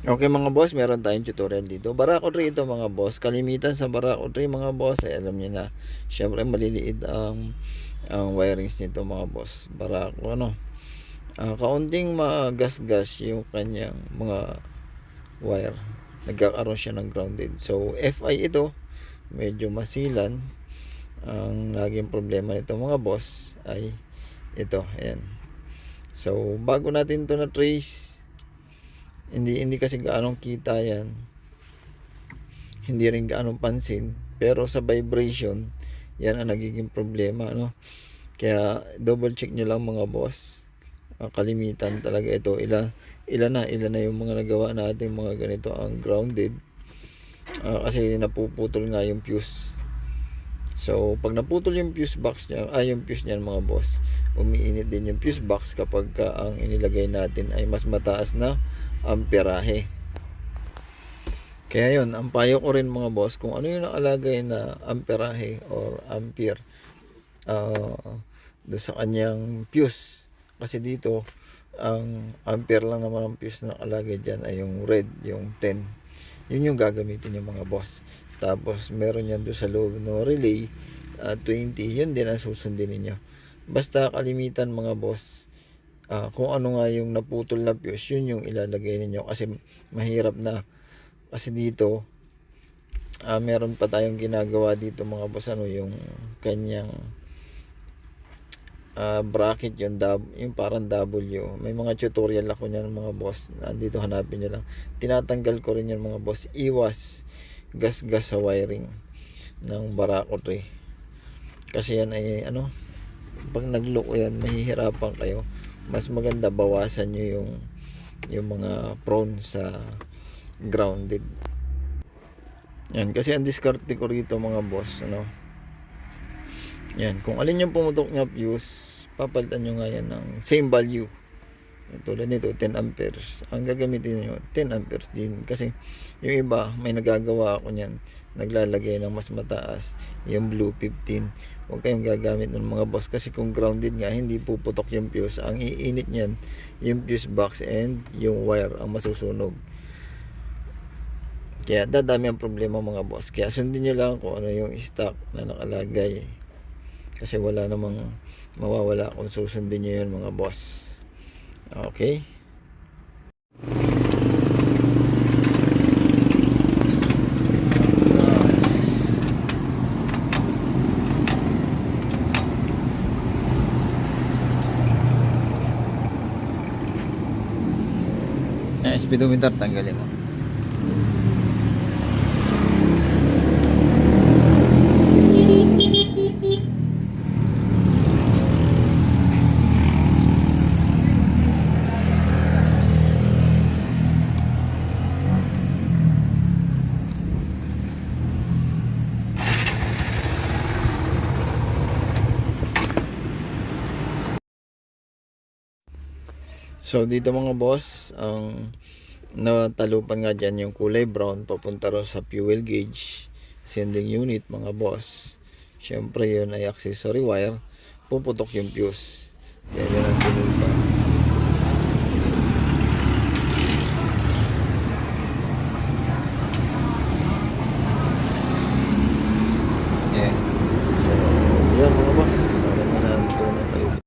Okay mga boss, meron tayong tutorial dito. Barako 3 ito mga boss. Kalimitan sa Barako 3 mga boss, ay alam niyo na. Syempre maliliit ang ang wirings nito mga boss. Barako ano. Ah, kaunting magasgas yung kanyang mga wire. Nagkakaroon siya ng grounded. So FI ito, medyo masilan. Ang naging problema nito mga boss ay ito, ayan. So bago natin to na trace hindi hindi kasi gaanong kita yan. Hindi rin gaanong pansin. Pero sa vibration yan ang nagiging problema no? Kaya double check nyo lang mga boss. Ang kalimitan talaga ito. Ilan ilan na ilan na yung mga nagawa natin mga ganito ang grounded. Ah, kasi napuputol nga yung fuse. So, pag naputol yung fuse box niya, ay yung fuse niyan mga boss, umiinit din yung fuse box kapag ka ang inilagay natin ay mas mataas na amperahe. Kaya yun, ang payo ko rin mga boss, kung ano yung nakalagay na amperahe or ampere uh, doon sa kanyang fuse. Kasi dito, ang ampere lang naman ang fuse na nakalagay dyan ay yung red, yung 10. Yun yung gagamitin yung mga boss. Tapos meron yan doon sa loob no relay ah, 20, yun din ang susundin ninyo. Basta kalimitan mga boss, ah, kung ano nga yung naputol na fuse, yun yung ilalagay ninyo kasi mahirap na. Kasi dito, ah, meron pa tayong ginagawa dito mga boss, ano yung kanyang ah, bracket yung, dab- yung parang W. May mga tutorial ako niyan mga boss. Nandito hanapin nyo lang. Tinatanggal ko rin yan mga boss. Iwas gas-gas sa wiring ng Barako 3 kasi yan ay ano pag nagloko yan mahihirapan kayo mas maganda bawasan nyo yung yung mga prone sa grounded. Yan kasi ang diskarte ko rito mga boss ano? Yan kung alin yung pumutok nga fuse papalitan nyo nga yan ng same value tulad nito 10 amperes. Ang gagamitin niyo 10 amperes din. Kasi yung iba may nagagawa ako niyan. Naglalagay ng mas mataas yung blue 15 huwag kayong gagamit ng mga boss. Kasi kung grounded nga hindi puputok yung fuse. Ang iinit niyan yung fuse box and yung wire ang masusunog. Kaya dadami ang problema mga boss. Kaya sundin nyo lang kung ano yung stock na nakalagay. Kasi wala namang mawawala kung susundin nyo yun mga boss Okay. Eh, speedometer tanggalin mo. So dito mga boss, ang natalupan nga dyan yung kulay brown papunta raw sa fuel gauge sending unit mga boss. Siyempre yun ay accessory wire, puputok yung fuse. Yan yun ang